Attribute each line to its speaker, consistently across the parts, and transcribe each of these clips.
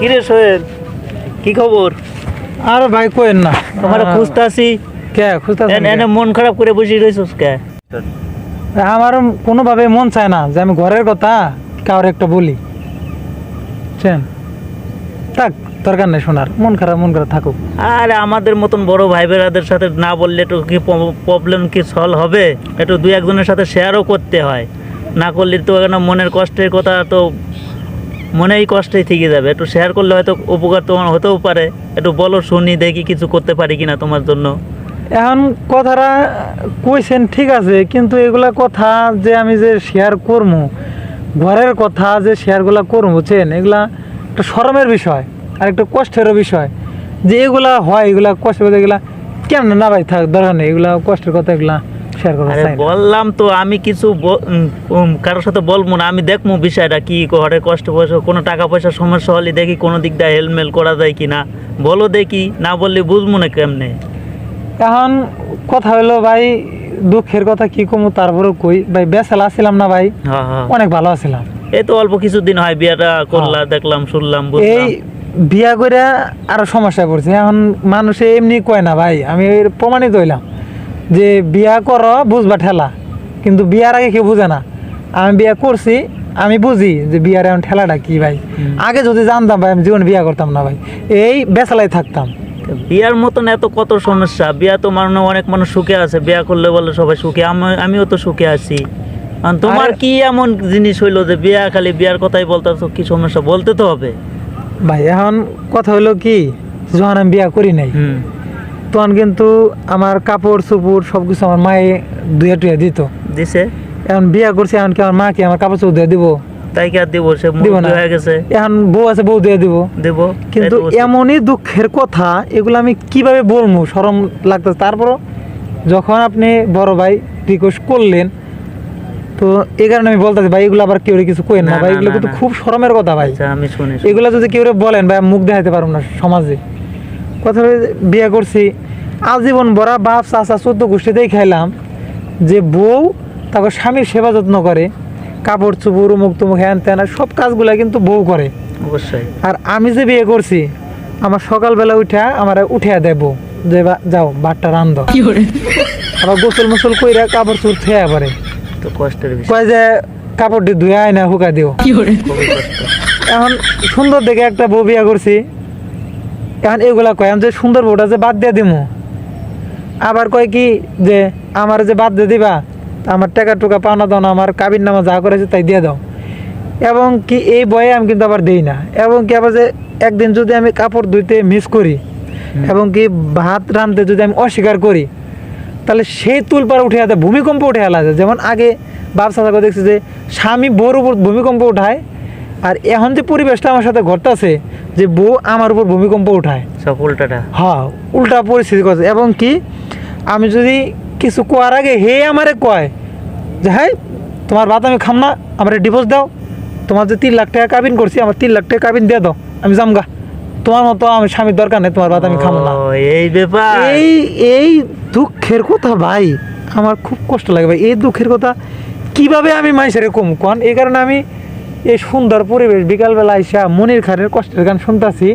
Speaker 1: কিরে সোহেল কি খবর?
Speaker 2: আর ভাই কোয়েন না।
Speaker 1: তোমার খুঁজতে আসি
Speaker 2: কে খুঁজতে
Speaker 1: এনে মন খারাপ করে বসে রয়েছিস কে?
Speaker 2: আমার কোনোভাবে মন চায় না যে আমি ঘরের কথা কাউরে একটা বলি। বুঝছেন থাক দরকার নেই শোনার মন খারাপ মন খারাপ থাকুক।
Speaker 1: আর আমাদের মতন বড় ভাই বোনেদের সাথে না বললে একটু কি প্রবলেম কি সলভ হবে? একটু দুই একজনের সাথে শেয়ারও করতে হয়। না করলে তো এখানে মনের কষ্টের কথা তো মনেই কষ্টেই থেকে যাবে। একটু শেয়ার করলে হয়তো উপকার তোমার হতেও পারে। একটু বলো, শুনি, দেখি কিছু করতে পারি কিনা তোমার জন্য।
Speaker 2: এখন কথাটা কইছেন ঠিক আছে, কিন্তু এগুলা কথা যে আমি যে শেয়ার করব ঘরের কথা যে শেয়ারগুলা করব বুঝছেন? এগুলা একটা শরমের বিষয় আর একটা কষ্টেরও বিষয়। যে এগুলা হয়, এগুলা কষ্ট এগুলা কেমন না ভাই থাক দরকার নেই এগুলা কষ্টের কথা এগুলা। শেয়ার করা
Speaker 1: আরে
Speaker 2: চাই না।
Speaker 1: বললাম তো আমি কিছু কারোর সাথে বলব না আমি দেখব বিষয়টা কি ঘরে কষ্ট পয়সা কোনো টাকা পয়সার সমস্যা হলে দেখি কোনো দিক দিয়ে হেলমেল করা যায় কি না বলো দেখি না বললে বুঝব না কেমনে।
Speaker 2: এখন কথা হলো ভাই দুঃখের কথা কি কমু তারপরেও কই। ভাই বেসালা ছিলাম না ভাই
Speaker 1: হ্যাঁ হ্যাঁ
Speaker 2: অনেক ভালো আছিলাম।
Speaker 1: এই তো অল্প কিছুদিন হয় বিয়াটা করলা দেখলাম শুনলাম
Speaker 2: এই বিয়া করে আরও সমস্যায় পড়ছে। এখন মানুষে এমনি কয় না ভাই আমি প্রমাণিত হইলাম। যে বিয়া কর বুঝবা ঠেলা। কিন্তু বিয়ার আগে কেউ বুঝে না। আমি বিয়া করছি আমি বুঝি যে বিয়ার এখন ঠেলাটা কি ভাই। আগে যদি জানতাম ভাই আমি জীবন বিয়া করতাম না ভাই। এই বেসালাই থাকতাম।
Speaker 1: বিয়ার মতন এত কত সমস্যা। বিয়া তো মানে অনেক মানুষ সুখে আছে। বিয়া করলে বলে সবাই সুখে। আমি- আমিও তো সুখে আছি। তোমার কি এমন জিনিস হইল যে বিয়া খালি বিয়ার কথাই বলতেছো? কি সমস্যা? বলতে তো হবে।
Speaker 2: ভাই এখন কথা হলো কি যখন আমি বিয়া করি নাই তখন কিন্তু আমার কাপড় চুপুর সব কিছু আমার মায়ে দুয়া টুয়া দিত।
Speaker 1: দিছে?
Speaker 2: এখন বিয়া করছি এখন কি আমার মা কি আমার কাপড় চুপুর দিয়ে দিব?
Speaker 1: তাই কি আর দিব? সে
Speaker 2: দিব না।
Speaker 1: হয়ে গেছে।
Speaker 2: এখন বউ আছে বউ দিয়ে দিব।
Speaker 1: দেব
Speaker 2: কিন্তু। এমনই দুঃখের কথা এগুলো আমি কীভাবে বলব? সরম লাগতেছে। তারপরও যখন আপনি বড় ভাই রিকোয়েস্ট করলেন তো এই কারণে আমি বলতেছি ভাই এগুলো আবার কেউ কিছু কই না ভাই এগুলো কিন্তু খুব শরমের কথা ভাই।
Speaker 1: আচ্ছা আমি শুনি
Speaker 2: এগুলো যদি কেউ বলেন ভাই মুখ দেখাইতে পারব না সমাজে। কথা বিয়ে করছি আজীবন ভরা বাপ চাচা চোদ্দ গোষ্ঠীতেই খাইলাম। যে বউ তারপর স্বামীর সেবা যত্ন করে। কাপড় চুপুর মুখ তুমুখ হ্যান ত্যান সব কাজগুলা কিন্তু বউ করে।
Speaker 1: অবশ্যই।
Speaker 2: আর আমি যে বিয়ে করছি আমার সকালবেলা উঠা আমার উঠিয়া দেব যে যাও বাটটা রান্ধ। আবার গোসল মোসল কইরা কাপড় চুর থেয়া পারে।
Speaker 1: তো কষ্টের
Speaker 2: কয় যে কাপড় দিয়ে ধুয়ে আয় না হুকা দিও। এখন সুন্দর দেখে একটা বউ বিয়া করছি। এখন এগুলা কয় আমি যে সুন্দর বউটা যে বাদ দিয়ে দিমু। আবার কয় কি যে আমার যে বাদ দিয়ে দিবা আমার টাকা টুকা পাওনা দাও না আমার কাবির নামা যা করেছে তাই দিয়ে দাও। এবং কি এই বয়ে আমি কিন্তু আবার দেই না। এবং কি আবার যে একদিন যদি আমি কাপড় ধুইতে মিস করি এবং কি ভাত রাঁধতে যদি আমি অস্বীকার করি তাহলে সেই তুল পার উঠে যাতে ভূমিকম্প উঠে আলা যায়। যেমন আগে বাপ সাথে দেখছি যে স্বামী বউর উপর ভূমিকম্প উঠায় আর এখন যে পরিবেশটা আমার সাথে ঘটতেছে যে বউ আমার উপর ভূমিকম্প উঠায়।
Speaker 1: সব উল্টাটা।
Speaker 2: হ্যাঁ উল্টা পরিস্থিতি করছে। এবং কি আমি যদি কিছু কোয়ার আগে হে আমারে কয় যে হ্যাঁ তোমার ভাত আমি খাম না আমার ডিভোর্স দাও। তোমার যে তিন লাখ টাকা কাবিন করছি আমার তিন লাখ টাকা কাবিন দিয়ে দাও আমি যামগা। তোমার মতো আমি স্বামীর দরকার নেই তোমার ভাত আমি খাম না।
Speaker 1: এই ব্যাপার।
Speaker 2: এই এই দুঃখের কথা ভাই আমার খুব কষ্ট লাগে ভাই। এই দুঃখের কথা কীভাবে আমি মাইসের কম? কন এই কারণে আমি এই সুন্দর পরিবেশ বিকালবেলা আইসা মনির খানের কষ্টের গান শুনতাছি।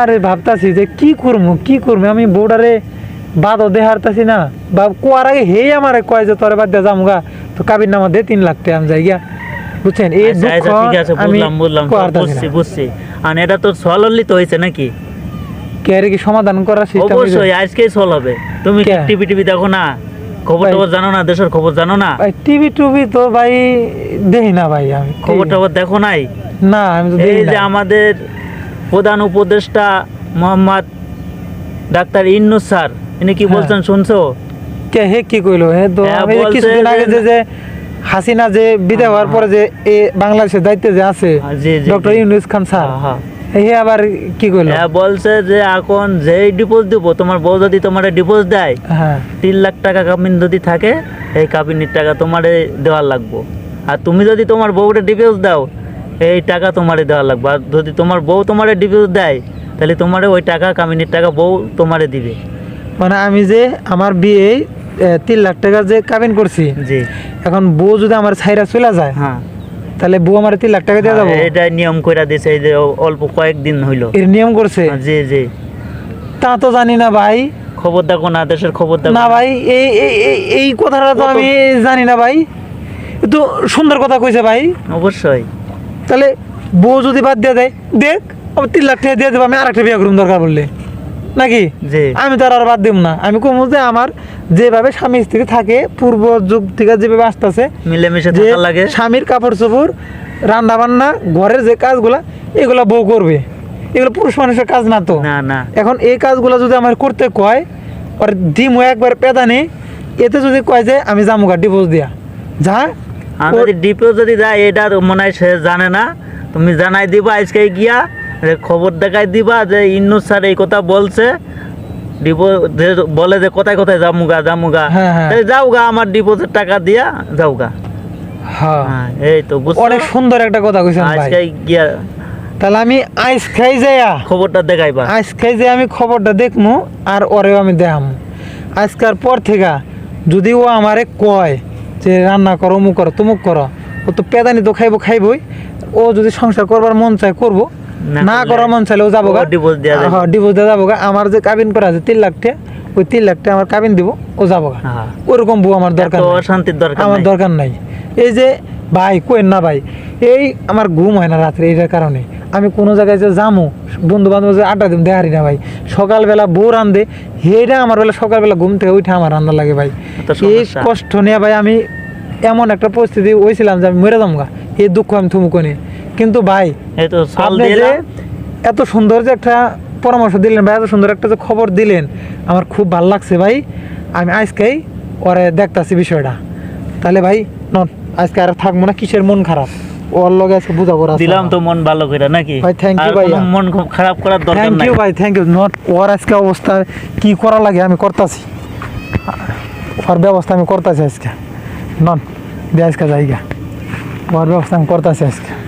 Speaker 2: আরে ভাবতাছি যে কি করব কি করব আমি বউডারে বাদও দেহারতাছি না। বা কোয়ার আগে হেই আমারে কয় যে তোরে বাদ দিয়ে যামগা। তো কাবির নামা দে তিন লাখ টাকা আমি যাই গিয়া। বুঝছেন? এই
Speaker 1: আচ্ছা,
Speaker 2: দুঃখ
Speaker 1: আচ্ছা, আছে
Speaker 2: আমি
Speaker 1: বুঝলাম বুঝছি বুঝছি। আর এটা তো সললি তো হয়েছে নাকি?
Speaker 2: কে কি সমাধান করার সিস্টেম
Speaker 1: অবশ্যই আজকেই সল হবে। তুমি
Speaker 2: কে?
Speaker 1: টিভি টিভি দেখো না খবর টবর জানো না দেশের খবর জানো না?
Speaker 2: ভাই টিভি টুভি তো ভাই দেখি না ভাই আমি
Speaker 1: খবর টবর দেখো নাই?
Speaker 2: না আমি তো
Speaker 1: এই
Speaker 2: দেখি
Speaker 1: যে আমাদের প্রধান উপদেষ্টা মোহাম্মদ ডাক্তার ইন্নু স্যার ইনি কি
Speaker 2: হ্যাঁ।
Speaker 1: বলছেন শুনছো?
Speaker 2: কে হে কি কইলো? হে তো
Speaker 1: হ্যাঁ,
Speaker 2: আমি যে কিছুদিন আগে যে
Speaker 1: যে-
Speaker 2: যে হাসিনা যে বিদায় হওয়ার পরে যে এ বাংলাদেশের দায়িত্বে যে আছে ডক্টর। ইউনুস খান স্যার
Speaker 1: হ্যাঁ।
Speaker 2: হে আবার কি কইলো?
Speaker 1: হ্যাঁ বলছে যে এখন যেই ডিপোজ দিব তোমার বউ যদি তোমার ডিপোজ দেয়
Speaker 2: হ্যাঁ।
Speaker 1: তিন লাখ টাকা কাবিন যদি থাকে এই কাবিনের টাকা তোমারে দেওয়ার লাগবো। আর তুমি যদি তোমার বউরে ডিপোজ দাও এই টাকা তোমারে দেওয়ার লাগবে। আর যদি তোমার বউ তোমারে ডিপোজ দেয় তাহলে তোমারে ওই টাকা কামিনীর টাকা বউ তোমারে দিবে।
Speaker 2: মানে আমি যে আমার বিয়ে তিন লাখ টাকা যে কাবিন করছি
Speaker 1: জি।
Speaker 2: এখন বউ যদি আমার ছাইরা চলে যায়
Speaker 1: হ্যাঁ।
Speaker 2: তাহলে বউ আমার তিন লাখ টাকা দিয়ে যাব।
Speaker 1: এটা নিয়ম কইরা দিছে এই যে অল্প কয়েকদিন হইল।
Speaker 2: এর নিয়ম করছে?
Speaker 1: জি জি।
Speaker 2: তা তো জানি না ভাই।
Speaker 1: খবর দেখো না দেশের খবর দেখো
Speaker 2: না ভাই এই এই- কথাটা তো আমি জানি না ভাই। তো সুন্দর কথা কইছে ভাই।
Speaker 1: অবশ্যই।
Speaker 2: তাহলে বউ যদি বাদ দিয়ে দেয় দেখ আবার তিন লাখ টাকা দিয়ে দেবো আমি আর একটা বিয়ে করুন দরকার বললে। নাকি? আমি তো আর বাদ দেব না। আমি কমু যে আমার যেভাবে স্বামী স্ত্রী থাকে পূর্ব যুগ থেকে যেভাবে আসতেছে
Speaker 1: মিলেমিশে লাগে।
Speaker 2: স্বামীর কাপড় চোপড় রান্না বান্না ঘরের যে কাজগুলা এগুলা বউ করবে। এগুলো পুরুষ মানুষের কাজ না তো।
Speaker 1: না না।
Speaker 2: এখন এই কাজগুলো যদি আমার করতে কয় আর ডিমও একবার পেদানি এতে যদি কয় যে আমি জামুকা ডিভোর্স দিয়া। যা
Speaker 1: আমি যদি ডিপো যদি যায় এটা মনে হয় সে জানে না। তুমি জানাই দিবা আজকে গিয়া খবর দেখাই দিবা যে ইন্নু স্যার এই কথা বলছে। ডিপো বলে যে কোথায় কোথায় জামুগা জামুগা
Speaker 2: হ্যাঁ, হ্যাঁ।
Speaker 1: যাওগা আমার ডিপোজিট টাকা দিয়া যাওগা।
Speaker 2: হ্যাঁ।
Speaker 1: হ্যাঁ এই তো
Speaker 2: অনেক সুন্দর একটা কথা কইছেন ভাই।
Speaker 1: আজকে গিয়া
Speaker 2: তাহলে আমি আইস খাই যাইয়া
Speaker 1: খবরটা দেখাইবা।
Speaker 2: আইস খাই যে আমি খবরটা দেখমু আর ওরেও আমি দেখাম। আজকার পর থেকে যদি ও আমারে কয় যে রান্না করো মুখ করো তুমুক করো ও তো পেদানি তো খাইবো খাইবই। ও যদি সংসার করবার মন চায় করব
Speaker 1: না
Speaker 2: করার মন চাইলে ও যাব গা হ্যাঁ ডিভোর্স দেওয়া যাব গা। আমার যে কাবিন করা আছে তিন লাখ টাকা ওই তিন লাখ টাকা আমার কাবিন দিব ও যাব গা।
Speaker 1: হ্যাঁ।
Speaker 2: ওরকম বউ আমার দরকার।
Speaker 1: অশান্তির দরকার
Speaker 2: আমার দরকার নাই। এই যে ভাই কোয়েন না ভাই এই আমার ঘুম হয় না রাত্রে এইটার কারণে। আমি কোনো জায়গায় যে যামু বন্ধু বান্ধব যে আড্ডা দিম দেখারি না ভাই। সকালবেলা বউ রান্ধে হেটা আমার বেলা সকালবেলা ঘুম থেকে উঠে আমার রান্না লাগে ভাই। এই কষ্ট নিয়ে ভাই আমি এমন একটা পরিস্থিতি হয়েছিলাম যে আমি মরে যাম গা। এই দুঃখ আমি থুমুকো নি কিন্তু ভাই আপনি যে এত সুন্দর যে একটা পরামর্শ দিলেন ভাই এত সুন্দর একটা যে খবর দিলেন আমার খুব ভালো লাগছে ভাই। আমি আজকেই ওরে দেখতাছি বিষয়টা। তাহলে ভাই নন আজকে আর থাকব না কিসের মন খারাপ? ওর লগে আজকে বুঝাবো
Speaker 1: দিলাম তো মন ভালো করে নাকি?
Speaker 2: ভাই,
Speaker 1: আর
Speaker 2: ভাইয়া।
Speaker 1: কোনো মন খারাপ করার দরকার
Speaker 2: থ্যাংক ইউ ভাই থ্যাংক ইউ নট ওর আজকে অবস্থা কি করা লাগে আমি করতাছি। ওর ব্যবস্থা আমি করতাছি আজকে। নন দিয়ে আজকে জায়গা ওর ব্যবস্থা আমি করতাছি আজকে।